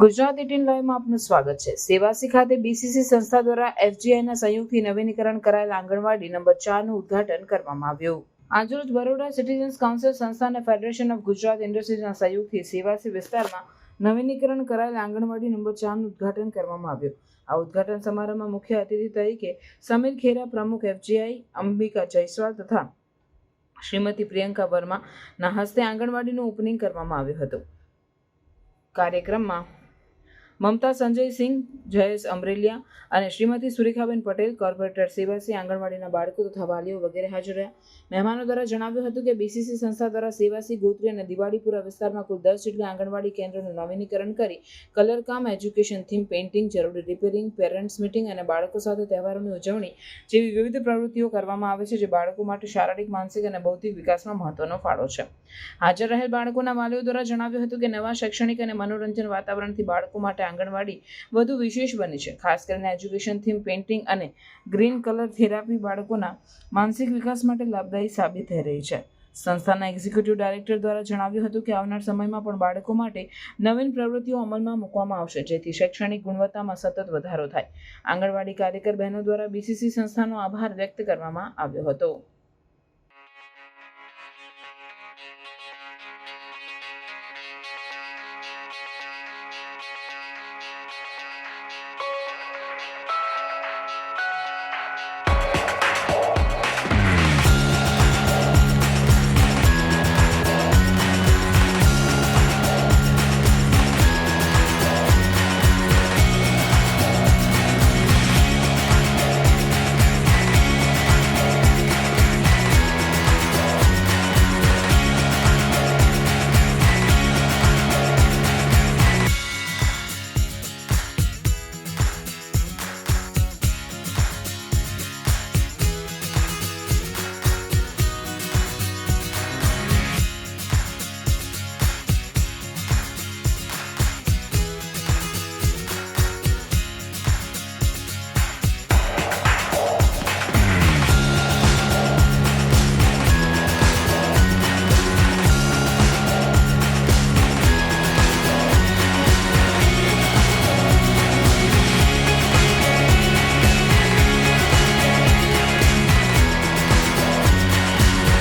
Gujarat eighteen લાઈવમાં આપનું સ્વાગત છે. સેવાસી ખાતે બીસીસી સંસ્થા દ્વારા એફજીઆઈના સહયોગથી નવીનીકરણ કરાયેલ આંગણવાડી નંબર ચારનું ઉદ્ઘાટન કરવામાં આવ્યું. આજરોજ બરોડા સિટીઝન્સ કાઉન્સિલ સંસ્થા અને ફેડરેશન ઓફ ગુજરાત ઇન્ડસ્ટ્રીઝના સહયોગથી સેવાસી વિસ્તારમાં નવીનીકરણ કરાયેલ આંગણવાડી નંબર ચારનું ઉદ્ઘાટન કરવામાં આવ્યું. આ ઉદ્ઘાટન સમારોહમાં મુખ્ય અતિથિ તરીકે સમીર ખેરા પ્રમુખ એફજીઆઈ અંબિકા જયસ્વાલ તથા શ્રીમતી પ્રિયંકા વર્માના હસ્તે આંગણવાડીનું ઓપનિંગ કરવામાં આવ્યું હતું. કાર્યક્રમમાં મમતા સંજયસિંહ જયેશ અમરેલિયા અને શ્રીમતી સુરેખાબેન પટેલ, કોર્પોરેટર સેવાસી, આંગણવાડીના બાળકો તથા વાલીઓ વગેરે હાજર રહ્યા. મહેમાનો દ્વારા જણાવ્યું હતું કે બીસીસી સંસ્થા દ્વારા સેવાસી, ગોત્રી અને દિવાળીપુરા વિસ્તારમાં કુલ દસ જેટલા આંગણવાડી કેન્દ્રોનું નવીનીકરણ કરી કલરકામ એજ્યુકેશન, થીમ પેઇન્ટિંગ, જરૂરી રિપેરિંગ, પેરેન્ટ્સ મિટિંગ અને બાળકો સાથે તહેવારોની ઉજવણી જેવી વિવિધ પ્રવૃત્તિઓ કરવામાં આવે છે, જે બાળકો માટે શારીરિક, માનસિક અને બૌદ્ધિક વિકાસમાં મહત્વનો ફાળો છે. હાજર રહેલ બાળકોના વાલીઓ દ્વારા જણાવ્યું હતું કે નવા શૈક્ષણિક અને મનોરંજન વાતાવરણથી બાળકો માટે આંગણવાડી વધુ વિશેષ બની છે. ખાસ કરીને એજ્યુકેશન થીમ પેઇન્ટિંગ અને ગ્રીન કલર થેરાપી બાળકોના માનસિક વિકાસ માટે લાભદાયી સાબિત થઈ રહી છે. સંસ્થાના એક્ઝિક્યુટિવ ડાયરેક્ટર દ્વારા જણાવ્યું હતું કે આવનાર સમયમાં પણ બાળકો માટે નવીન પ્રવૃત્તિઓ અમલમાં મૂકવામાં આવશે, જેથી શૈક્ષણિક ગુણવત્તામાં સતત વધારો થાય. આંગણવાડી કાર્યકર બહેનો દ્વારા બીસીસી સંસ્થાનો આભાર વ્યક્ત કરવામાં આવ્યો હતો.